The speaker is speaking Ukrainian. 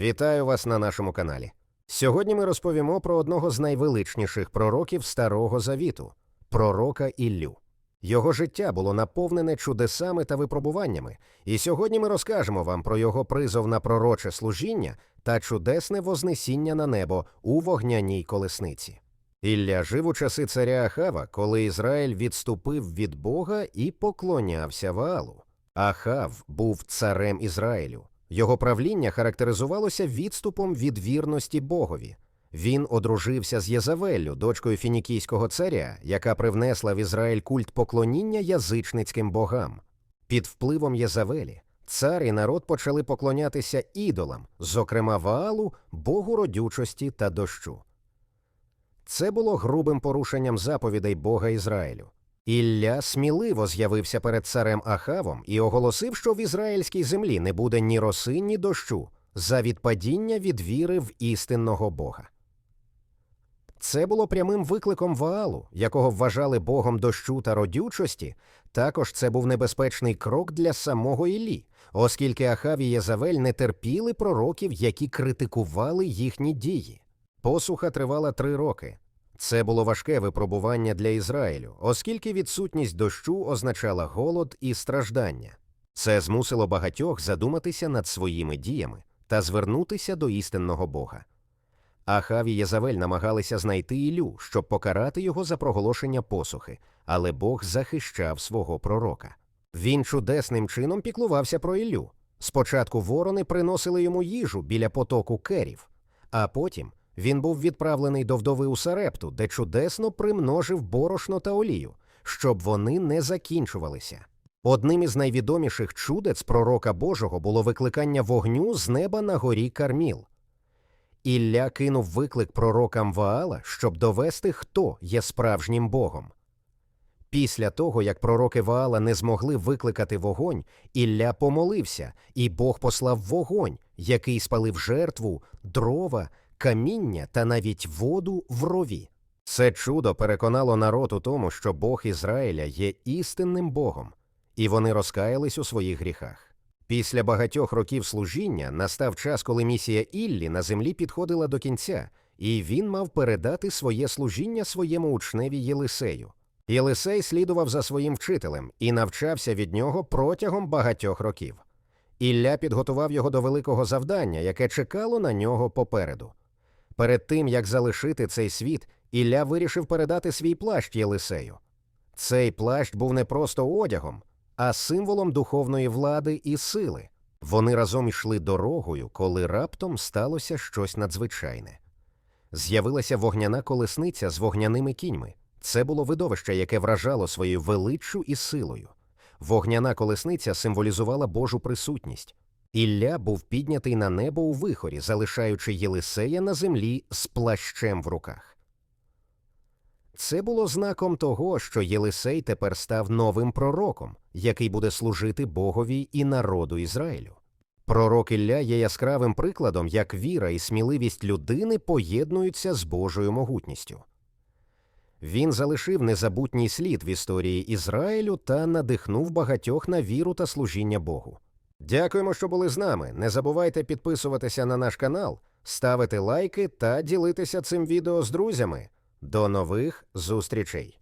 Вітаю вас на нашому каналі. Сьогодні ми розповімо про одного з найвеличніших пророків Старого Завіту пророка Іллю. Його життя було наповнене чудесами та випробуваннями, і сьогодні ми розкажемо вам про його призов на пророче служіння та чудесне вознесіння на небо у вогняній колесниці. Ілля жив у часи царя Ахава, коли Ізраїль відступив від Бога і поклонявся Ваалу. Ахав був царем Ізраїлю. Його правління характеризувалося відступом від вірності Богові. Він одружився з Єзавеллю, дочкою фінікійського царя, яка привнесла в Ізраїль культ поклоніння язичницьким богам. Під впливом Єзавелі цар і народ почали поклонятися ідолам, зокрема Ваалу, богу родючості та дощу. Це було грубим порушенням заповідей Бога Ізраїлю. Ілля сміливо з'явився перед царем Ахавом і оголосив, що в ізраїльській землі не буде ні роси, ні дощу за відпадіння від віри в істинного Бога. Це було прямим викликом Ваалу, якого вважали богом дощу та родючості. Також це був небезпечний крок для самого Іллі, оскільки Ахав і Єзавель не терпіли пророків, які критикували їхні дії. Посуха тривала три роки. Це було важке випробування для Ізраїлю, оскільки відсутність дощу означала голод і страждання. Це змусило багатьох задуматися над своїми діями та звернутися до істинного Бога. Ахав і Єзавель намагалися знайти Ілю, щоб покарати його за проголошення посухи, але Бог захищав свого пророка. Він чудесним чином піклувався про Іллю. Спочатку ворони приносили йому їжу біля потоку керів, а потім він був відправлений до вдови у Сарепту, де чудесно примножив борошно та олію, щоб вони не закінчувалися. Одним із найвідоміших чудець пророка Божого було викликання вогню з неба на горі Карміл. Ілля кинув виклик пророкам Ваала, щоб довести, хто є справжнім Богом. Після того, як пророки Ваала не змогли викликати вогонь, Ілля помолився, і Бог послав вогонь, який спалив жертву, дрова, каміння та навіть воду в рові. Це чудо переконало народ у тому, що Бог Ізраїля є істинним Богом, і вони розкаялись у своїх гріхах. Після багатьох років служіння настав час, коли місія Іллі на землі підходила до кінця, і він мав передати своє служіння своєму учневі Єлисею. Єлисей слідував за своїм вчителем і навчався від нього протягом багатьох років. Ілля підготував його до великого завдання, яке чекало на нього попереду. Перед тим як залишити цей світ, Ілля вирішив передати свій плащ Єлисею. Цей плащ був не просто одягом, а символом духовної влади і сили. Вони разом йшли дорогою, коли раптом сталося щось надзвичайне. З'явилася вогняна колесниця з вогняними кіньми. Це було видовище, яке вражало своєю величчю і силою. Вогняна колесниця символізувала Божу присутність. Ілля був піднятий на небо у вихорі, залишаючи Єлисея на землі з плащем в руках. Це було знаком того, що Єлисей тепер став новим пророком, який буде служити Богові і народу Ізраїлю. Пророк Ілля є яскравим прикладом, як віра і сміливість людини поєднуються з Божою могутністю. Він залишив незабутній слід в історії Ізраїлю та надихнув багатьох на віру та служіння Богу. Дякуємо, що були з нами. Не забувайте підписуватися на наш канал, ставити лайки та ділитися цим відео з друзями. До нових зустрічей!